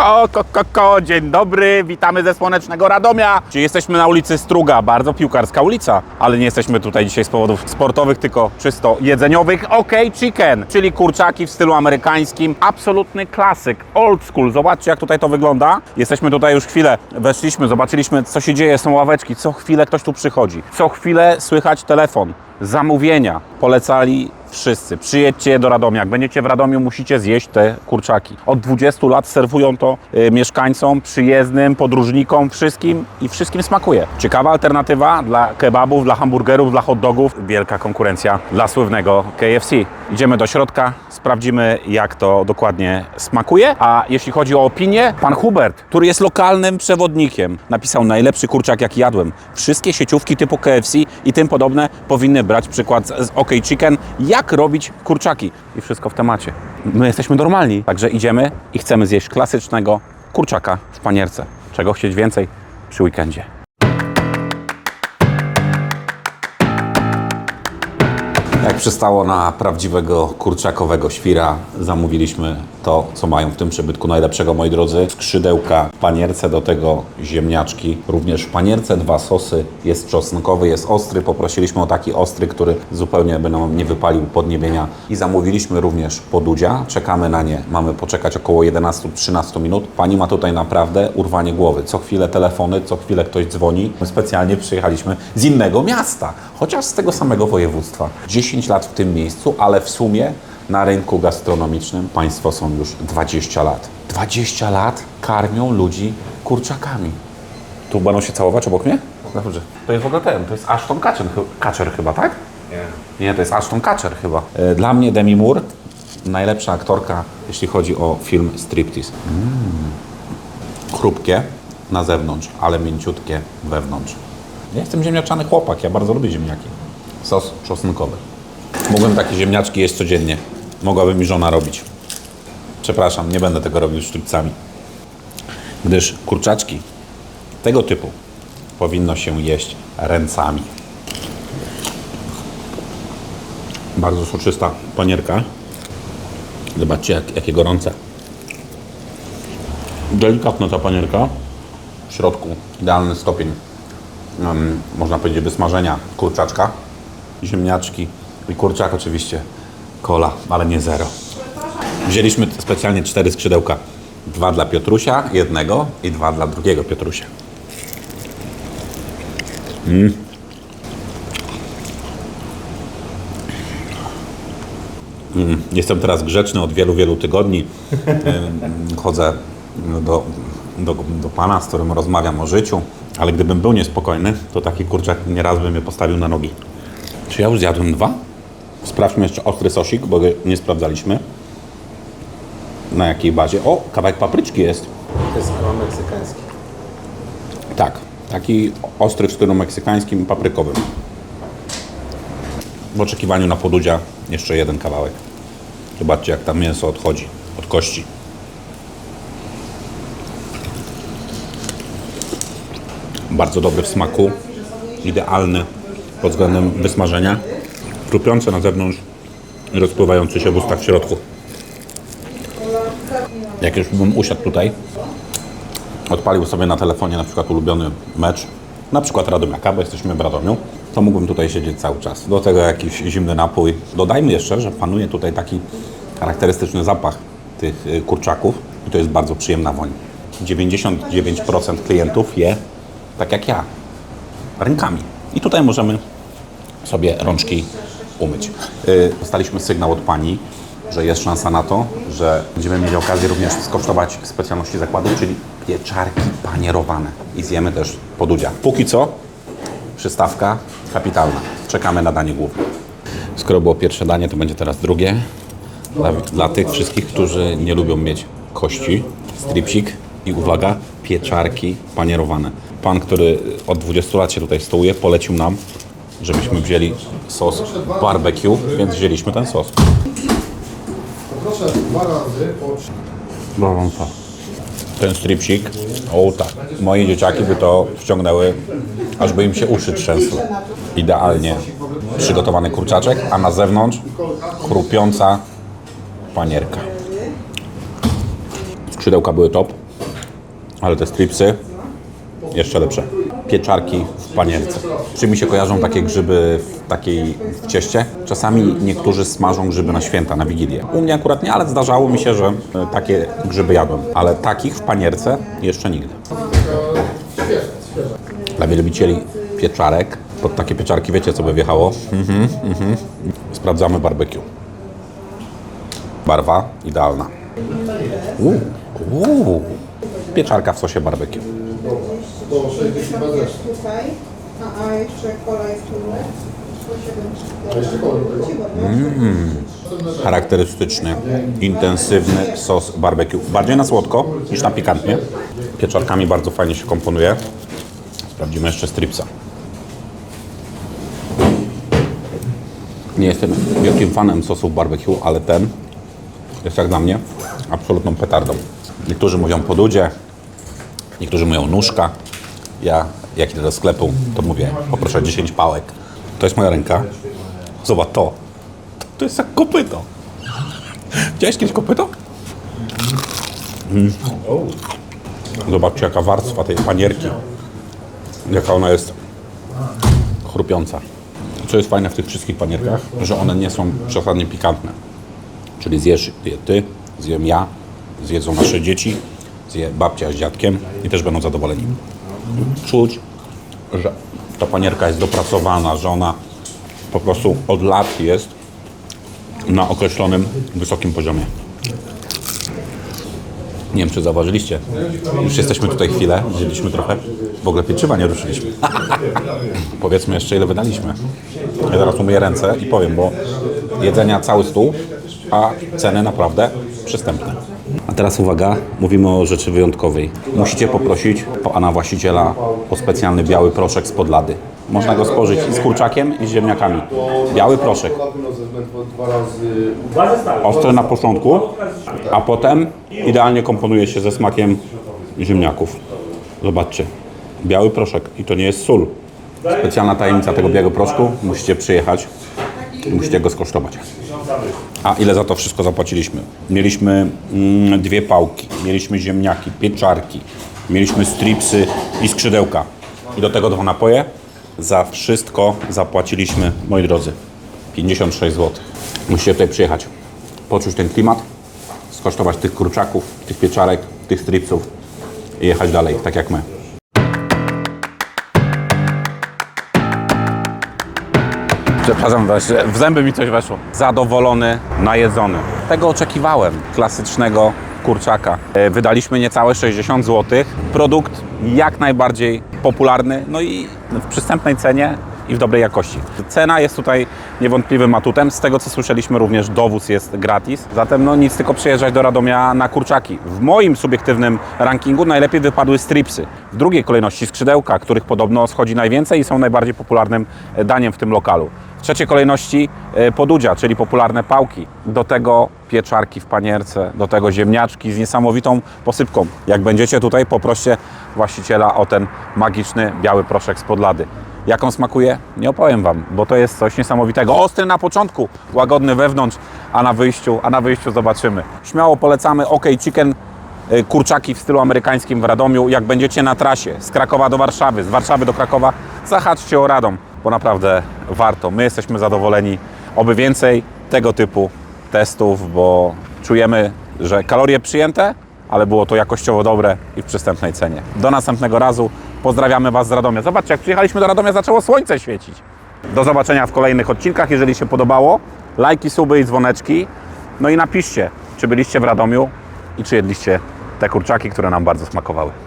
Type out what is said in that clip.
Ko, ko, ko, ko, dzień dobry, witamy ze słonecznego Radomia. Czyli jesteśmy na ulicy Struga, bardzo piłkarska ulica, ale nie jesteśmy tutaj dzisiaj z powodów sportowych, tylko czysto jedzeniowych. OK Chicken, czyli kurczaki w stylu amerykańskim. Absolutny klasyk, old school. Zobaczcie, jak tutaj to wygląda. Jesteśmy tutaj już chwilę, weszliśmy, zobaczyliśmy, co się dzieje, są ławeczki, co chwilę ktoś tu przychodzi. Co chwilę słychać telefon, zamówienia. Polecali wszyscy. Przyjedźcie do Radomia. Jak będziecie w Radomiu, musicie zjeść te kurczaki. Od 20 lat serwują to y, mieszkańcom, przyjezdnym, podróżnikom, wszystkim i wszystkim smakuje. Ciekawa alternatywa dla kebabów, dla hamburgerów, dla hot dogów. Wielka konkurencja dla słynnego KFC. Idziemy do środka, sprawdzimy jak to dokładnie smakuje. A jeśli chodzi o opinię, pan Hubert, który jest lokalnym przewodnikiem, napisał najlepszy kurczak jaki jadłem. Wszystkie sieciówki typu KFC i tym podobne powinny brać przykład z OK Chicken, jak robić kurczaki. I wszystko w temacie. My jesteśmy normalni, także idziemy i chcemy zjeść klasycznego kurczaka w panierce. Czego chcieć więcej przy weekendzie. Jak przystało na prawdziwego kurczakowego świra, zamówiliśmy to, co mają w tym przybytku najlepszego, moi drodzy. Skrzydełka w panierce, do tego ziemniaczki. Również w panierce dwa sosy. Jest czosnkowy, jest ostry. Poprosiliśmy o taki ostry, który zupełnie by nam nie wypalił podniebienia. I zamówiliśmy również podudzia. Czekamy na nie. Mamy poczekać około 11-13 minut. Pani ma tutaj naprawdę urwanie głowy. Co chwilę telefony, co chwilę ktoś dzwoni. My specjalnie przyjechaliśmy z innego miasta, chociaż z tego samego województwa. 10 lat w tym miejscu, ale w sumie na rynku gastronomicznym państwo są już 20 lat. 20 lat karmią ludzi kurczakami. Tu będą się całować obok mnie? Dobrze. To jest w ogóle ten, to jest Ashton Kutcher, Kutcher chyba, tak? Nie. Nie, to jest Ashton Kutcher chyba. E, Dla mnie Demi Moore, najlepsza aktorka, jeśli chodzi o film Striptease. Mm. Chrupkie na zewnątrz, ale mięciutkie wewnątrz. Ja jestem ziemniaczany chłopak, ja bardzo lubię ziemniaki. Sos czosnkowy. Mógłbym takie ziemniaczki jeść codziennie. Mogłaby mi żona robić. Przepraszam, nie będę tego robił sztućcami. Gdyż kurczaczki tego typu powinno się jeść ręcami. Bardzo soczysta panierka. Zobaczcie, jak, jakie gorące. Delikatna ta panierka. W środku idealny stopień, em, można powiedzieć, wysmażenia kurczaczka. Ziemniaczki i kurczak oczywiście. Kola, ale nie zero. Wzięliśmy specjalnie cztery skrzydełka. Dwa dla Piotrusia, jednego i dwa dla drugiego Piotrusia. Jestem teraz grzeczny od wielu, wielu tygodni. Chodzę do, do, do pana, z którym rozmawiam o życiu, ale gdybym był niespokojny, to taki kurczak nieraz by mnie postawił na nogi. Czy ja już zjadłem dwa? Sprawdźmy jeszcze ostry sosik, bo nie sprawdzaliśmy. Na jakiej bazie? O, kawałek papryczki jest. To jest chyba meksykański. Tak, taki ostry w stylu meksykańskim, paprykowym. W oczekiwaniu na podudzia jeszcze jeden kawałek. Zobaczcie, jak tam mięso odchodzi od kości. Bardzo dobry w smaku, idealny pod względem wysmażenia, chrupiący na zewnątrz i rozpływający się w ustach w środku. Jak już bym usiadł tutaj, odpalił sobie na telefonie na przykład ulubiony mecz, na przykład Radomiaka, bo jesteśmy w Radomiu, to mógłbym tutaj siedzieć cały czas. Do tego jakiś zimny napój. Dodajmy jeszcze, że panuje tutaj taki charakterystyczny zapach tych y, kurczaków i to jest bardzo przyjemna woń. 99% klientów je tak jak ja, rękami. I tutaj możemy sobie rączki umyć. Yy, Dostaliśmy sygnał od pani, że jest szansa na to, że będziemy mieli okazję również skosztować specjalności zakładu, czyli pieczarki panierowane. I zjemy też podudzia. Póki co przystawka kapitalna. Czekamy na danie główne. Skoro było pierwsze danie, to będzie teraz drugie. Dla, dla tych wszystkich, którzy nie lubią mieć kości, stripsik i uwaga, pieczarki panierowane. Pan, który od 20 lat się tutaj stołuje, polecił nam, żebyśmy wzięli sos barbecue, więc wzięliśmy ten sos. Proszę dwa razy po Gorąco. Ten stripsik, o tak, moje dzieciaki by to wciągnęły, aż by im się uszy trzęsły. Idealnie przygotowany kurczaczek, a na zewnątrz chrupiąca panierka. Skrzydełka były top. Ale te stripsy jeszcze lepsze. Pieczarki w panierce. Czy mi się kojarzą takie grzyby w takiej w cieście? Czasami niektórzy smażą grzyby na święta, na Wigilię. U mnie akurat nie, ale zdarzało mi się, że e, takie grzyby jadłem. Ale takich w panierce jeszcze nigdy. Dla wielbicieli pieczarek, pod takie pieczarki wiecie co by wjechało? Mhm, mhm. Sprawdzamy barbecue. Barwa idealna. Uuu, uuu. Pieczarka w sosie barbecue. Po 60 chyba też. Tutaj, a, a jeszcze kola jest tu. A jeszcze kolor do tego? Charakterystyczny, intensywny sos barbecue. Bardziej na słodko niż na pikantnie. Pieczarkami bardzo fajnie się komponuje. Sprawdzimy jeszcze stripsa. Nie jestem wielkim fanem sosów barbecue, ale ten jest jak dla mnie absolutną petardą. Niektórzy mówią podudzie, niektórzy mówią nóżka. Ja jak idę do sklepu, to mówię poproszę 10 pałek. To jest moja ręka. Zobacz to. To jest jak kopyto. Widziałeś kiedyś kopyto? Mm. Zobaczcie jaka warstwa tej panierki. Jaka ona jest chrupiąca. Co jest fajne w tych wszystkich panierkach, że one nie są przesadnie pikantne. Czyli zjesz je ty, zjem ja, zjedzą nasze dzieci, babcia z dziadkiem i też będą zadowoleni. Czuć, że ta panierka jest dopracowana, że ona po prostu od lat jest na określonym wysokim poziomie. Nie wiem, czy zauważyliście. Już jesteśmy tutaj chwilę, wzięliśmy trochę. W ogóle pieczywa nie ruszyliśmy. Powiedzmy jeszcze, ile wydaliśmy. Ja zaraz umyję ręce i powiem, bo jedzenia cały stół, a ceny naprawdę przystępne. A teraz uwaga, mówimy o rzeczy wyjątkowej. Musicie poprosić pana właściciela o specjalny biały proszek z podlady. Można go spożyć i z kurczakiem, i z ziemniakami. Biały proszek. Ostry na początku, a potem idealnie komponuje się ze smakiem ziemniaków. Zobaczcie, biały proszek i to nie jest sól. Specjalna tajemnica tego białego proszku, musicie przyjechać i musicie go skosztować. A ile za to wszystko zapłaciliśmy? Mieliśmy mm, dwie pałki, mieliśmy ziemniaki, pieczarki, mieliśmy stripsy i skrzydełka. I do tego dwa napoje. Za wszystko zapłaciliśmy, moi drodzy, 56 zł. Musicie tutaj przyjechać, poczuć ten klimat, skosztować tych kurczaków, tych pieczarek, tych stripsów i jechać dalej, tak jak my. Przepraszam, w zęby mi coś weszło. Zadowolony, najedzony. Tego oczekiwałem, klasycznego kurczaka. E, Wydaliśmy niecałe 60 zł. Produkt jak najbardziej popularny, no i w przystępnej cenie i w dobrej jakości. Cena jest tutaj niewątpliwym atutem. Z tego co słyszeliśmy również dowóz jest gratis. Zatem no nic, tylko przyjeżdżać do Radomia na kurczaki. W moim subiektywnym rankingu najlepiej wypadły stripsy. W drugiej kolejności skrzydełka, których podobno schodzi najwięcej i są najbardziej popularnym e, daniem w tym lokalu. W trzeciej kolejności e, podudzia, czyli popularne pałki. Do tego pieczarki w panierce, do tego ziemniaczki z niesamowitą posypką. Jak będziecie tutaj, poproście właściciela o ten magiczny biały proszek z podlady. Jak on smakuje? Nie opowiem Wam, bo to jest coś niesamowitego. Ostry na początku, łagodny wewnątrz, a na wyjściu, a na wyjściu zobaczymy. Śmiało polecamy OK Chicken, y, kurczaki w stylu amerykańskim w Radomiu. Jak będziecie na trasie z Krakowa do Warszawy, z Warszawy do Krakowa, zahaczcie o Radom, bo naprawdę warto. My jesteśmy zadowoleni. Oby więcej tego typu testów, bo czujemy, że kalorie przyjęte, ale było to jakościowo dobre i w przystępnej cenie. Do następnego razu. Pozdrawiamy Was z Radomia. Zobaczcie, jak przyjechaliśmy do Radomia, zaczęło słońce świecić. Do zobaczenia w kolejnych odcinkach. Jeżeli się podobało, lajki, suby i dzwoneczki. No i napiszcie, czy byliście w Radomiu i czy jedliście te kurczaki, które nam bardzo smakowały.